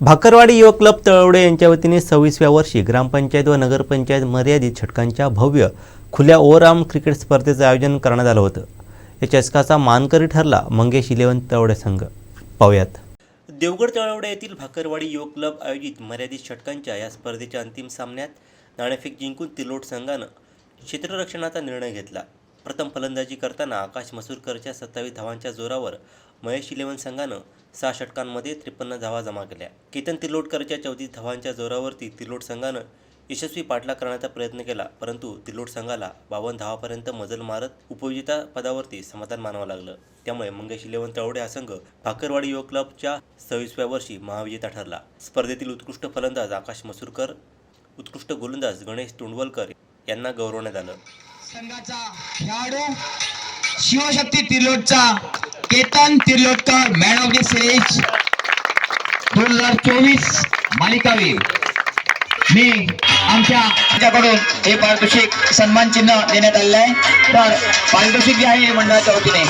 भाकरवाडी युवक क्लब तळवडे यांच्या वतीने सव्वीसव्या वर्षी ग्रामपंचायत व नगरपंचायत मर्यादित षटकांच्या भव्य खुल्या ओव्हरआर्म क्रिकेट स्पर्धेचं आयोजन करण्यात आलं होतं. या चषकाचा मानकरी ठरला मंगेश इलेवन तळवडे संघ. पाहुयात. देवगड तळवडे येथील भाकरवाडी युवक क्लब आयोजित मर्यादित षटकांच्या या स्पर्धेच्या अंतिम सामन्यात नाणेफेक जिंकून तिलोट संघानं क्षेत्ररक्षणाचा निर्णय घेतला. प्रथम फलंदाजी करताना आकाश मसूरकरच्या सत्तावीस धावांच्या जोरावर महेश इलेव्हन संघानं सहा षटकांमध्ये त्रेपन्न धावा जमा केल्या. केतन तिलोटकरच्या चौतीस धावांच्या जोरावरती तिलोट संघानं यशस्वी पाठलाग करण्याचा प्रयत्न केला परंतु तिलोट संघाला बावन्न धावापर्यंत मजल मारत उपविजेता पदावरती समाधान मानावं लागलं. त्यामुळे मंगेश इलेव्हन तळवडे हा संघ भाकरवाडी युवक क्लबच्या सव्वीसव्या वर्षी महाविजेता ठरला. स्पर्धेतील उत्कृष्ट फलंदाज आकाश मसूरकर उत्कृष्ट गोलंदाज गणेश तोंडवलकर यांना गौरवण्यात आलं. संघाचा खेळाडू Shivshakti तिर्लोटचा Ketan Tirlotkar man of the series दोन हजार चोवीस मालिकावीर. मी आमच्या आमच्याकडून हे पारितोषिक सन्मान चिन्ह देण्यात आलेलं आहे. तर पारितोषिक जे आहे हे मंडळाच्या वतीने.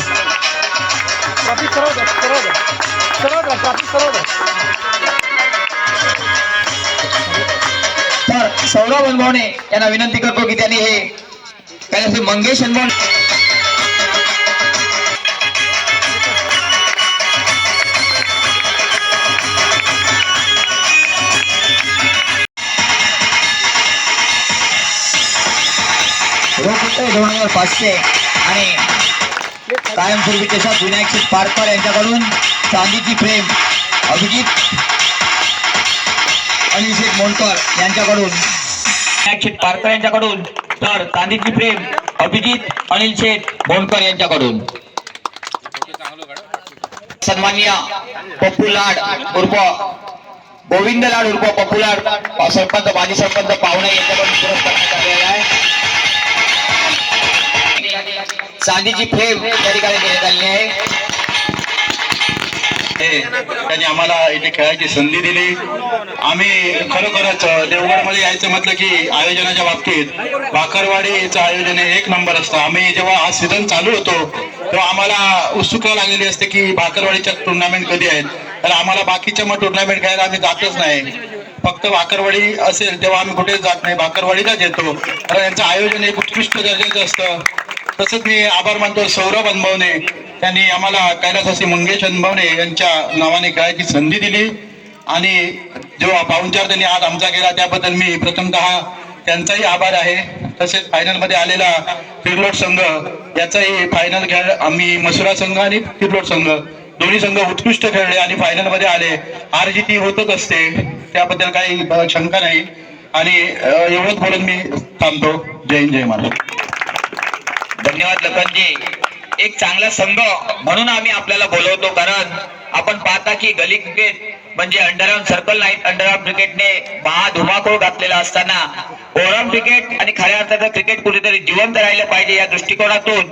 तर सौरभ अनभवणे यांना विनंती करतो की त्यांनी हे काय मंगेश अनुभव पाचशे. आणि कायमस्वरूपी तशा विनायक पारकर यांच्याकडून चांदीची फ्रेम अभिजित अनिल शेठ मोंडकर यांच्याकडून पारकर यांच्याकडून. तर चांदीची फ्रेम अभिजित अनिल शेठ मोंडकर यांच्याकडून. सन्मान्य पप्पू लाड उर्फ गोविंद लाड उर्फ पप्पू लाड सरपंच माजी सरपंच पाहुणे यांच्याकडून पुरस्कार करण्यात आलेला आहे. चांदीची फ्रेम त्या ठिकाणी देण्यात आलेली आहे हे। त्यांनी आम्हाला इथे खेळायची संधी दिली. आम्ही खरोखरच देवगडमध्ये यायचं म्हटलं की आयोजनाच्या बाबतीत भाकरवाडीचं आयोजन हे एक नंबर असतं. आम्ही जेव्हा हा सीझन चालू होतो तेव्हा आम्हाला उत्सुकता लागलेली असते की भाकरवाडीच्या टुर्नामेंट कधी आहेत. तर आम्हाला बाकीच्या मग टुर्नामेंट खेळायला आम्ही जातच नाही. फक्त भाकरवाडी असेल तेव्हा आम्ही कुठेच जात नाही. भाकरवाडीलाच येतो. कारण यांचं आयोजन एक उत्कृष्ट दर्जाचं असतं. तसंच मी आभार मानतो सौरभ अनभवने त्यांनी आम्हाला कैलासासी मंगेश अनभवने यांच्या नावाने खेळायची संधी दिली. आणि जो पाहुणचार त्यांनी आज आमचा केला त्याबद्दल मी प्रथमतः त्यांचाही आभार आहे. तसेच फायनलमध्ये आलेला तिरलोट संघ याचाही फायनल खेळ आम्ही मसुरा संघ आणि तिरलोट संघ दोन्ही संघ उत्कृष्ट खेळले आणि फायनलमध्ये आले. आरजी ती होतच असते त्याबद्दल काही शंका नाही. आणि एवढंच बोलून मी थांबतो. जय हिंद जय महाराष्ट्र. धन्यवाद लखनजी एक चांगला संघ म्हणून आम्ही आपल्याला बोलवतो कारण आपण पाहता की गली क्रिकेट म्हणजे अंडरआर्म सर्कल नाईट अंडरआर्म क्रिकेटने महा धुमाकूळ घातलेला असताना ओरम क्रिकेट आणि खऱ्या अर्थाचं क्रिकेट कुठेतरी जिवंत राहिलं पाहिजे या दृष्टिकोनातून.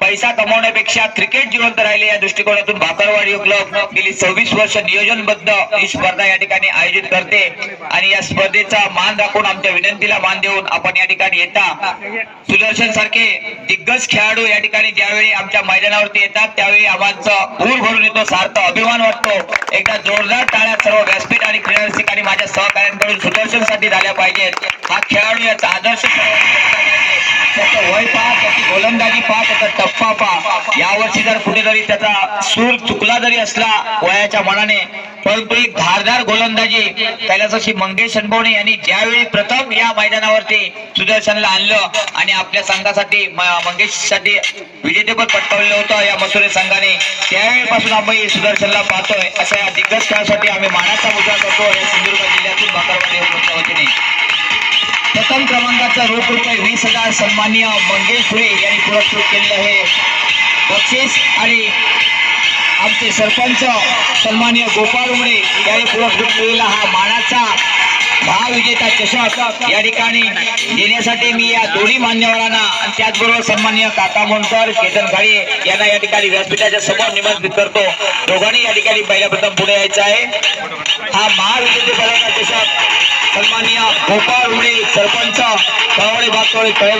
पैसा कमवण्यापेक्षा क्रिकेट जिवंत राहिले या दृष्टिकोनातून भाकरवाडी क्लब गेली सव्वीस वर्ष नियोजनबद्ध ही स्पर्धा या ठिकाणी आयोजित करते. आणि या स्पर्धेचा मान राखून आमच्या विनंतीला मान देऊन आपण या ठिकाणी येता. सुदर्शन सारखे दिग्गज खेळाडू या ठिकाणी ज्यावेळी आमच्या मैदानावरती येतात त्यावेळी आम्हाला ऊर भरून येतो सार्थ अभिमान वाटतो. एकदा जोरदार टाळ्या सर्व व्यासपीठ आणि क्रीडा रसिक आणि माझ्या सहकार्यांकडून सुदर्शनसाठी झाल्या पाहिजेत. हा खेळाडू याचा आदर्श सर्वांनी पहा त्याची गोलंदाजी पहा त्याचा टप्पा पहा. यावर्षी जर कुठेतरी त्याचा सूर चुकला जरी असला वयाच्या मनाने परंतु एक धारदार गोलंदाजी. कैलासाशी मंगेश अनभवणे यांनी ज्यावेळी प्रथम या मैदानावरती सुदर्शनला आणलं आणि आपल्या संघासाठी मंगेशसाठी विजेतेपद पटकावलं होतं या मसुरे संघाने त्यावेळीपासून आम्ही सुदर्शनला पाहतोय. अशा या दिग्गज खेळासाठी आम्ही मानाचा मुद्दा करतो या सिंधुदुर्ग जिल्ह्यातून बाकरवाडी वतीने. प्रथम क्रमांकाचा रोख रुपये वीस हजार सन्माननीय मंगेश धुळे यांनी पुरस्कृत केलेलं आहे. बक्षीस आणि आमचे सरपंच सन्माननीय गोपाळ उमरे यांनी पुरस्कृत केलेला हा मानाचा महाविजेता चषक या ठिकाणी देण्यासाठी मी या दोन्ही मान्यवरांना आणि त्याचबरोबर सन्माननीय काका मोनकर केतन घाडे यांना या ठिकाणी व्यासपीठाच्या समोर निमंत्रित करतो. दोघांनी या ठिकाणी पहिल्याप्रथम पुढे यायचं आहे. हा महाविजेतेपदाचा चषक सन्माननीय गोपाळ उडे सरपंच कळवळे भागतोळे तळे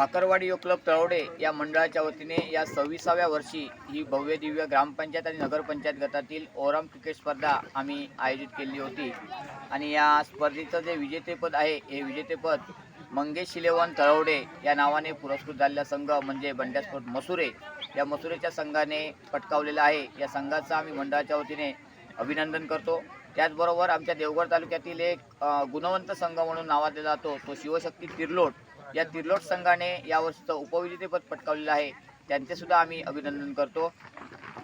भाकरवाडी योग क्लब तळवडे या मंडळाच्या वतीने या सव्वीसाव्या वर्षी ही भव्य दिव्य ग्रामपंचायत आणि नगरपंचायत गटातील ओरम क्रिकेट स्पर्धा आम्ही आयोजित केली होती. आणि या स्पर्धेचं जे विजेतेपद आहे हे विजेतेपद मंगेश शिलेवन तळवडे या नावाने पुरस्कृत झालेला संघ म्हणजे बंड्यास्फोट मसुरे. या मसुरेच्या संघाने पटकावलेला आहे. या संघाचं आम्ही मंडळाच्या वतीने अभिनंदन करतो. त्याचबरोबर आमच्या देवगड तालुक्यातील एक गुणवंत संघ म्हणून नावाजला जातो. तो शिवशक्ती तिरलोट या तिरलोट संघाने यावर्षीचं उपविजेतेपद पटकावलेलं आहे. त्यांचे सुद्धा आम्ही अभिनंदन करतो.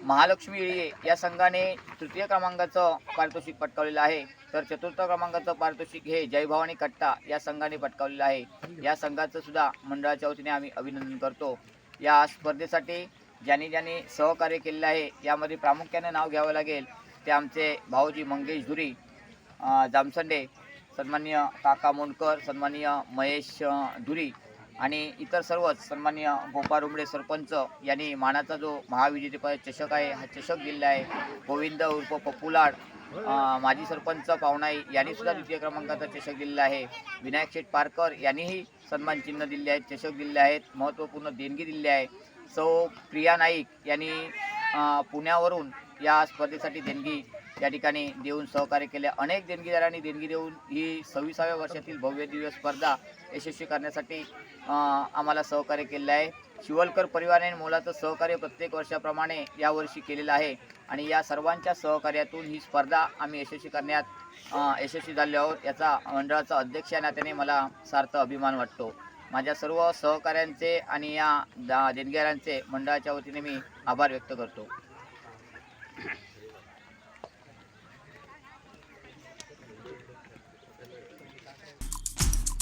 महालक्ष्मी इळिये या संघाने तृतीय क्रमांकाचं पारितोषिक पटकावलेलं आहे. तर चतुर्थ क्रमांकाचं पारितोषिक हे जयभवानी कट्टा या संघाने पटकावलेलं आहे. या संघाचं सुद्धा मंडळाच्या वतीने आम्ही अभिनंदन करतो. या स्पर्धेसाठी ज्यांनी ज्यांनी सहकार्य केलेलं आहे यामध्ये प्रामुख्याने नाव घ्यावं लागेल ते आमचे भाऊजी मंगेश धुरी जामसंडे सन्मान्य काका मोंडकर सन्माननीय महेश धुरी आणि इतर सर्वच सन्मान्य गोपाळ रुमडे सरपंच यांनी मानाचा जो महाविजेतेपद चषक आहे हा चषक दिलेला आहे. गोविंद उर्फ पप्पुलाड माजी सरपंच पाहुणाई यांनी सुद्धा द्वितीय क्रमांकाचा चषक दिलेला आहे. विनायक शेठ पारकर यांनीही सन्मान चिन्ह दिले आहेत चषक दिले आहेत महत्त्वपूर्ण देणगी दिली आहे. सौ प्रिया नाईक यांनी पुण्यावरून या स्पर्धेसाठी देणगी या ठिकाणी देऊन सहकार्य केले. अनेक देणगीदारांनी देणगी देऊन ही सव्वीसाव्या वर्षातील भव्य दिव्य स्पर्धा यशस्वी करण्यासाठी आम्हाला सहकार्य केलेलं आहे. शिवलकर परिवाराने मोलाचं सहकार्य प्रत्येक वर्षाप्रमाणे यावर्षी केलेलं आहे. आणि या सर्वांच्या सहकार्यातून ही स्पर्धा आम्ही यशस्वी करण्यात यशस्वी झाले आहोत. याचा मंडळाचा अध्यक्ष या नात्याने मला सार्थ अभिमान वाटतो. माझ्या सर्व सहकाऱ्यांचे आणि या दा- देणग्यारांचे मंडळाच्या वतीने मी आभार व्यक्त करतो.